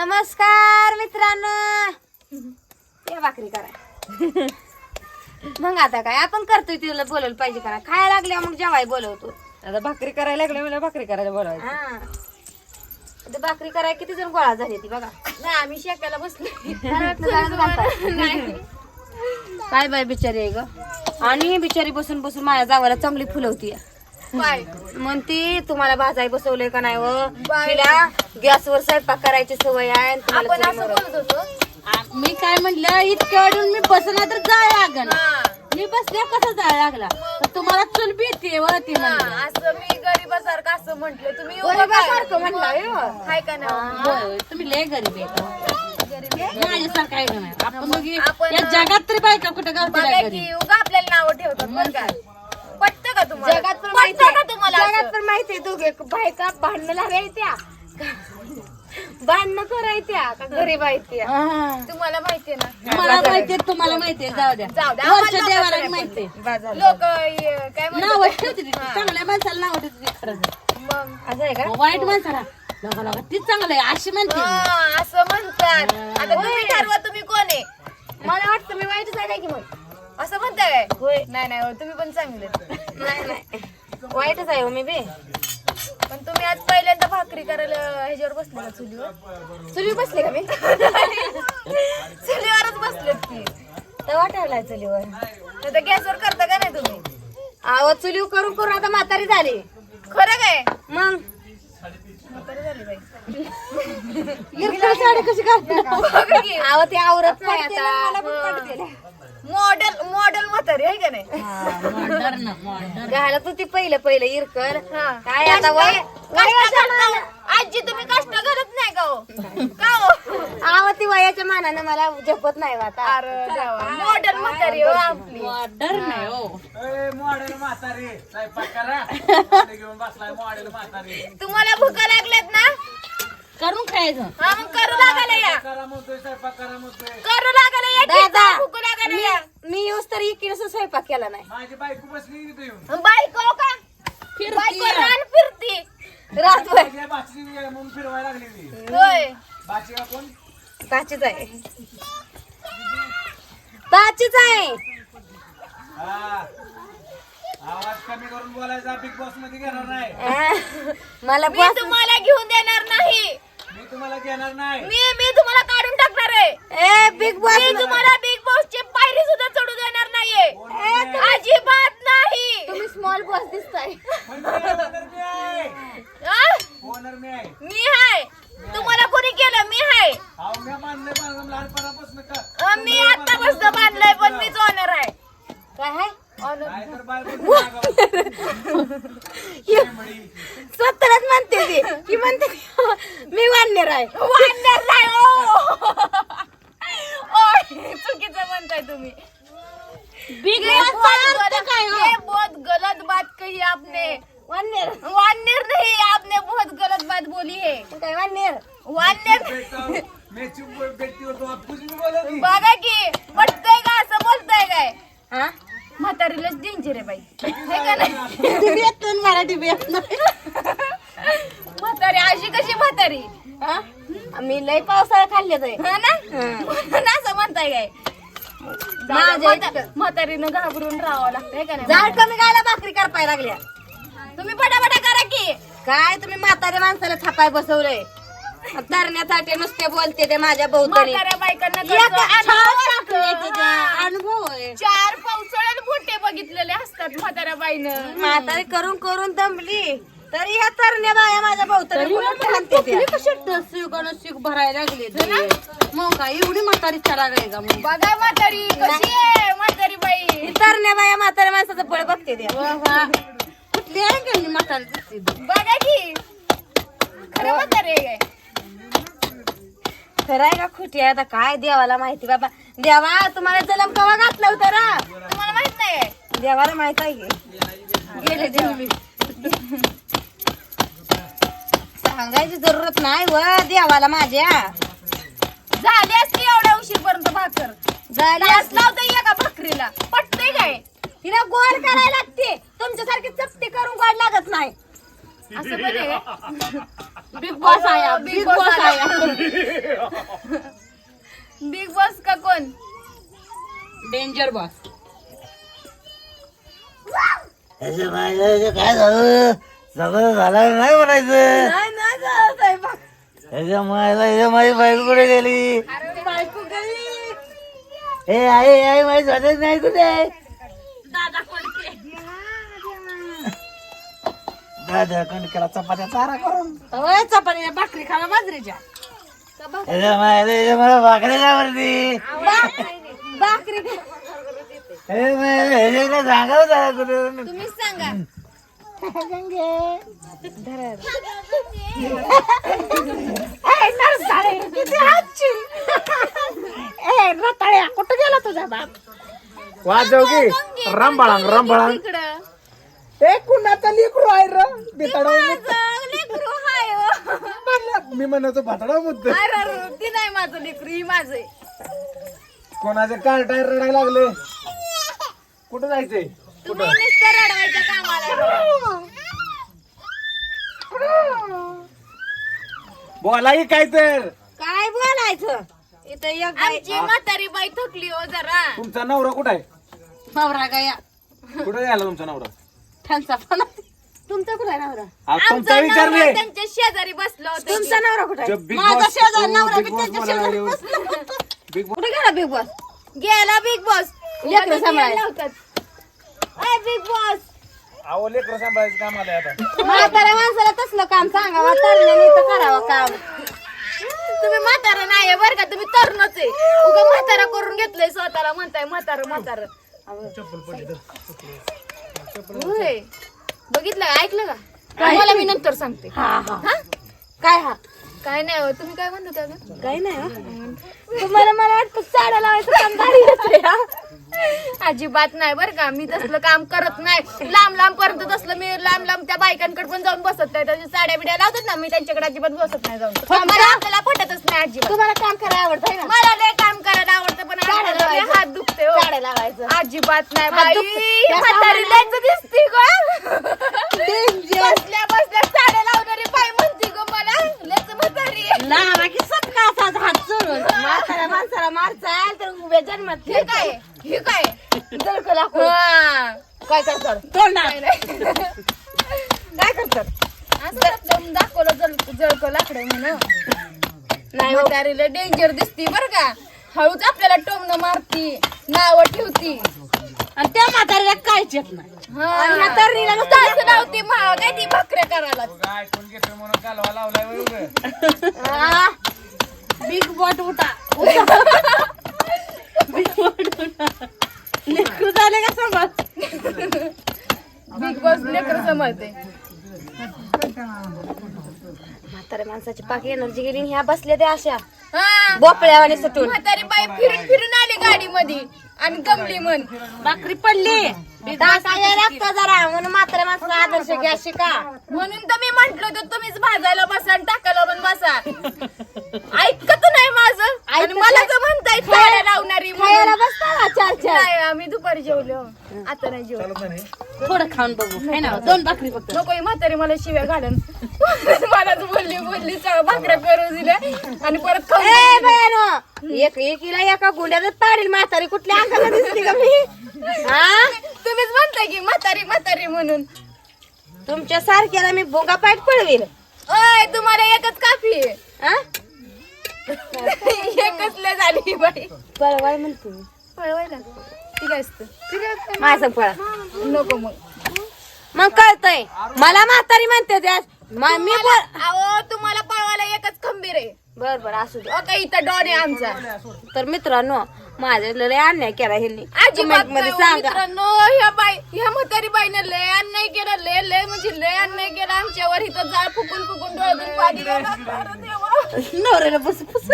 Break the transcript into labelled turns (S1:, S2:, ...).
S1: नमस्कार मित्रांनो. या भाकरी करा. मग आता काय? आपण करतोय तिला बोलवलं पाहिजे करा. खायला लागल्या मग जेवाय बोलवतो.
S2: आता भाकरी करायला लागले मला भाकरी करायला बोलावायचं.
S1: हा. आता भाकरी कराय किती जण गोळा झाली ती बघा.
S3: नाही आम्ही शेकायला बसलो.
S1: काय बाय बिचारी आहे ग? आणि बिचारी बसून बसून माझ्या जावाला चांगली फुलवती
S3: बाय
S1: म्हणती तुम्हाला भाजाय बसवलंय का नाही व तिला गॅसवर स्वयंपाक करायची सवय आहे आणि तुम्हाला
S3: आपण
S1: चुलीवर-
S3: असं बोलत होतो.
S2: मी काय म्हटलं इतक्या वेळून मी बसला तर जाळ लागन.
S3: हा.
S2: मी बसल्या कसा जाळ लागला? तर तुम्हाला चूल भीती व ती
S3: हा, असं मी गरीबासारखं असं म्हंटल. तुम्ही एवढं
S1: गरीबासारखं? म्हटलं, हे बघ.
S3: हाय का नाही?
S2: होय तुम्ही लय गरीब आहे माझ्यासारखं आहे का नाही? आपण दोघी
S3: आपण-
S2: या जगात तरी बायका कुठं गावतील
S3: बघा की उगा आपल्याला नावं ठेवतात बरं का. पटतं का तुम्हाला
S1: जगात पण
S3: पटतं
S1: माहिती
S3: का तुम्हाला
S1: जगात? पण माहिती आहे दोघे बायका भांडणं लागायच्या. भांडणं करायच्या का गरीब आहे त्या.
S2: हा.
S3: तुम्हाला माहितीये ना?
S2: मला माहितीये तुम्हाला माहितीये जाऊ द्या.
S3: जाऊ द्या,
S2: वर्ष देवाला माहितीये
S3: लोक काय
S2: नाव ठेवते ती. चांगल्या माणसाला नाव ठेवते खरंच.
S3: मग?
S1: असं आहे का?
S2: मग वाईट माणसाला. तीच चांगलं आहे अशी म्हणते.
S3: हा, असं म्हणतात. आता तुम्ही ठरवा तुम्ही कोण आहे?
S1: मला वाटतं मी वाईटच आहे की मग?
S3: असं म्हणताय काय?
S1: होय.
S3: नाही नाही हो, तुम्ही पण चांगले
S1: नाही नाही. वाईटच आहे हो मी बी.
S3: पण तुम्ही आज पहिल्यांदा भाकरी करायला ह्याच्यावर बसले का चुलीवर?
S1: चुली बसले का मी?
S3: चुलीवरच बसलेत की.
S1: तर वाटायला चुलीवर.
S3: नाही तर गॅसवर करता का नाही तुम्ही?
S1: आव चुली करून करून आता म्हातारी झाली.
S3: खरं काय?
S1: मग?
S3: म्हातारी झाली बाई.
S2: इरकल साडी कशी
S1: आव ते आवरत नाही आता
S3: मॉडेल मॉडेल म्हातारी आहे का नाही?
S2: मॉडर्न मॉडर्न
S1: घालत होती पहिलं पहिलं इरकल
S3: हा.
S1: काय आता वय?
S3: कष्ट करता आजी तुम्ही कष्ट करत नाही का हो? का हो?
S1: आव ती वयाच्या मानानं मला झेपत नाही बा आता.
S3: अरे मॉडेल म्हातारी हो आपली.
S2: मॉडर्न आहे हो.
S4: मॉडेल म्हातारी. स्वयंपाक करा. भांडे घेऊन बसलाय मॉडेल म्हातारी.
S3: तुम्हाला भुका लागल्यात ना?
S2: करून खायचं.
S3: हा मग करू लागायला या.
S4: करा म्हणतोय स्वयंपाक करा म्हणतोय
S3: करू लागायला या
S1: दादा
S3: भुकू लागायला या.
S1: मी येऊस तर इकडे स्वयंपाक केला नाही.
S4: माझी बायको बसली तिथे येऊन.
S3: बायको का? बायको रान फिरती.
S1: रातभर
S4: माझ्या भाची म्हणून फिरवायला लागली ती
S3: होय.
S4: भाची का कोण?
S1: पाचीच आहे. पाचीच आहे.
S4: हा. आवाज कमी करून बोलायचा बिग बॉसमध्ये घेणार नाही.
S1: मला बॉस
S3: तुम्हाला घेऊन देणार नाही
S4: मी तुम्हाला घेणार नाही.
S3: मी मी तुम्हाला काढून टाकणार आहे.
S1: ए बिग बॉस
S3: मी तुम्हाला बिग बॉस ची पायरी सुद्धा चढू देणार नाहीये. अजिबात नाही.
S1: तुम्ही स्मॉल बॉस दिसताय.
S4: पण मी आहे, owner मी आहे
S3: आ?
S4: ओनर मी आहे
S3: मी हाय तुम्हाला कोणी केलं मी हाय
S4: अहो मी मानले माझं लहानपणापासून का
S3: अ, मी आता मस्त बांधलंय पण मीच ऑनर आहे
S1: काय आहे
S4: काय तर बायको
S1: स्वतःलाच म्हणते ती की म्हणते मी वाढणार आहे
S3: वाढणार नाही ओ ओय, चुकीचं म्हणताय तुम्ही.
S2: बिग
S3: ये
S2: बॉस
S3: बहुत गलत-
S2: हो?
S3: ये बहुत गलत बात कही आपने.
S1: वाढणार
S3: वाननेर नहीं आपने बहुत गलत बात बोली है.
S1: काय वाढणार
S3: वाननेर
S4: मैं चुप बैठती हो तो आप कुछ भी बोलोगी
S3: बघा की पटतंय का असं बोलताय काय?
S1: हा?
S3: म्हातारीलाच डेंजर आहे बाई. है का नाही?
S2: नाही, मराठी बी येत नाही.
S3: म्हातारी अशी कशी म्हातारी?
S1: हा? मी लय पावसाळा खाल्ले ते
S3: हा ना म्हणून असं म्हणताय काय
S1: माझ्या
S3: म्हाता-
S1: इतकं.
S3: म्हातारीनं घाबरून राहावं लागतंय का नाही
S1: झाड कमी गायला भाकरी करपाय लागल्या.
S3: तुम्ही पटापटा करा की.
S1: काय तुम्ही म्हातारे माणसाला थापाय बसवलंय? तरण्यासाठी नुसते बोलते ते माझ्या
S3: म्हाताऱ्या बायकांना कसं अनुभव असतो.
S2: अनुभव आहे.
S3: चार पावसाळ्यात भुट्टे बघितलेले असतात म्हाताऱ्या बाईनं.
S1: म्हातारी करून करून दमली. तरी ह्या तरण्या बाया माझ्या त्या.
S2: कशी भरायला लागले. मग काय एवढी म्हातारी चला का मग?
S3: बघा म्हातारी कशी आहे म्हातारी बाई?
S1: तरण्या बाया म्हाताऱ्या माणसाचं बळ बघते.
S2: कुठली आहे का ही म्हातारी?
S3: बघा की. खरं म्हातारी आहे.
S1: खरंय का खोटी आहे. आता काय देवाला माहिती बाबा? देवा तुम्हाला जलम कवा घातलं होतं रा?
S3: तुम्हाला माहीत नाही.
S1: देवाला माहीत आहे की?
S2: गेले देवी.
S1: सांगायची जरूरत नाही व देवाला माझ्या.
S3: झाली असती एवढ्या उशीरपर्यंत भाकर.
S1: झाली
S3: डास लावता ये का भाकरीला. पटतंय काय?
S1: तिला गोड करायला लागते. तुमच्यासारखी चपटी करून गोड लागत नाही.
S3: असं?
S2: बिग बॉस आया बिग बॉस आया
S3: बिग बॉस का कोण?
S2: डेंजर बॉस
S5: काय झालं? सगळं झालं नाही म्हणायचं
S1: नाही नाही झालं स्वयंपाक.
S5: त्याच्या मायला त्याच्या माझी बायको कुठे गेली?
S1: बायको गेली.
S5: हे आई आई माझी स्वतःच नाही कुठे आहे? दादा कणकेला चपात्या चारा करून.
S2: होय चपातीच्या भाकरी खावा बाजरीच्या.
S5: मला भाकऱ्या आवडती
S1: भाकरी
S5: हे जरा कुठे.
S3: तुम्हीच सांगा.
S2: कुठं गेला तुझा बाप?
S4: वाजव की. रंबाळांग
S3: इकडं.
S4: ए कुणाचा लेकरू आहे र? बेताडा
S3: माझं लेकरू हाय हो.
S4: मी म्हणतो भातडा मुद्द.
S3: ती नाही माझं लेकरू ही माझं.
S4: कोणाचे कार टायर रडायला लागले? कुठं जायचंय?
S3: तुम्ही नुसतं रडवायच्या कामाला.
S4: बोला की काय तर?
S1: काय बोलायचं? इथं एक बाई-
S3: आमची म्हातारी बाई थकली हो जरा.
S4: तुमचा नवरा कुठं आहे?
S2: नवरा गया
S4: कुठं गेला तुमचा नवरा?
S2: पण
S1: तुमचा कुठं आहे नवरा?
S4: आ, तुमचा
S3: आमचा
S4: विचार
S3: नवरा
S4: नाही
S3: त्यांच्या शेजारी बसला होता
S1: तुमचा नवरा कुठं
S4: बिग
S2: माझा
S4: बॉस
S2: शेजार नवरा
S4: बिग
S2: बी
S4: बॉस
S2: त्यांच्या
S4: बोलायला
S2: शेजारी
S4: बिग बॉस
S1: कुठे गेला बिग बॉस
S3: गेला बिग बॉस
S1: लेकरं सांभाळायला.
S3: बिग बॉस
S4: अहो लेकरं सांभाळायचं काम आलंय आता.
S1: म्हाताऱ्या माणसाला तसलं काम सांगावं तरण्याने तर करावं काम.
S3: तुम्ही म्हातारा नाही बरं का तुम्ही तरुणच आहे. उगा म्हातारा करून घेतलंय स्वतःला म्हणताय म्हातारा म्हातारा. होय. बघितलं? ऐकलं का? मला मी नंतर सांगते.
S1: हा हा.
S3: हा?
S1: काय हा?
S3: काय नाही हो तुम्ही काय म्हणत होता अगं?
S1: काही नाही हो. तुम्हाला मला वाटतं साड्या लावायचं काम भारी येतंय, हा.
S3: अजिबात नाही बरं का. मी तसलं काम करत नाही. लांब लांब पर्यंत तसलं मी लांब लांब त्या बायकांकडे पण जाऊन बसत नाही. त्याच्या साड्या बिड्या लावतात ना मी त्यांच्याकडे अजिबात बसत नाही जाऊन. मला आपल्याला पटतच नाही अजिबात.
S1: तुम्हाला काम करायला आवडतंय ना?
S3: मला लय काम करायला आवडतं पण लय. हात दुखते हो.
S1: साड्या लावायचं.
S3: अजिबात नाही
S1: हात
S3: बाई.
S1: दुखते. त्या
S3: म्हातारी
S1: सामान्य-
S3: लयच दिसती ग. बसल्या बसल्या साड्या
S1: उभ्या जन्मात
S3: हे काय? हे काय?
S1: जळकं लाकूड.
S3: हा.
S1: काय करतात?
S2: तोंडा
S3: काय नाही.
S1: काय करतात?
S3: असं दाखवलं जळ जळकं लाकडं म्हणून.
S1: नाही हो.
S3: म्हातारीला डेंजर दिसती बर का. हळूच आपल्याला टोमणं मारती नाव ठेवती.
S2: आणि त्या म्हातारीला काहीच येत नाही.
S3: नुसतं लावती काय ती भाकऱ्या करायला
S4: ऐकून म्हणून कालवा लावलाय.
S1: हा.
S2: बिग बॉट उठा. लेकरू झाले का सांभाळ
S3: बिग बॉस लेकर समजते.
S1: म्हाताऱ्या माणसाची पाक एनर्जी गेली आणि ह्या बसल्या त्या अशा.
S3: हा.
S1: बोपळ्यावाने सुटून.
S3: म्हातारी बाई फिरून फिरून आली गाडी मध्ये आणि गमली म्हण.
S2: भाकरी पडली.
S1: लागतं जरा म्हणून म्हाताऱ्या माणसाला आदर्श घ्या शिका.
S3: म्हणून तर मी म्हंटल होतं तुम्हीच भाजायला बसा आणि टाकायला पण बसा. ऐकत नाही माझं. आणि मला तर म्हणताय साड्या लावणारी.
S1: खायला बसता ना चार चार.
S3: नाही आम्ही दुपारी जेवलो. आता नाही जेवलो
S4: चालत नाही.
S2: थोडं खाऊन बघू. है ना? दोन भाकरी फक्त.
S3: नको ही म्हातारी मला शिव्या घालन. मला तर बोलली बोलली सगळं भाकऱ्या करू दिल्या. आणि परत खाऊन
S1: ए बयानो एक एकीला एका गुंड्यातच पाडील म्हातारी. कुठल्या अंगाला दिसते का मी? हा?
S3: तुम्हीच म्हणताय की म्हातारी म्हातारी म्हणून.
S1: तुमच्या सारख्याला मी बोंगा पाठ पडवील
S3: ओय तुम्हाला एकच काफी. आहे.
S1: हा?
S3: एकच लय झाली ही बाई?
S1: पळवाय म्हणतो
S3: असतं.
S1: माझं पळा.
S3: नको मग.
S1: मग कळतंय. मला म्हातारी म्हणते त्यास म- मी बोल
S3: अहो तुम्हाला पळवायला एकच खंबीर आहे.
S1: बर बर असू दे.
S3: ओके इथं डॉन आहे आमचा.
S1: तर मित्रांनो माझ्या लय अन्याय केला ह्यांनी.
S3: अजिबात
S1: Comment मध्ये
S3: नाही हो
S1: सांगा.
S3: मित्रांनो ह्या बाई ह्या म्हातारी बाईनं लय अन्याय केला लय लय म्हणजे लय अन्याय केला. आमच्यावर इथं जाळ फुकून फुकून डोळ्यातून पाणी गेलं. देवा.
S2: नवऱ्याला बस बस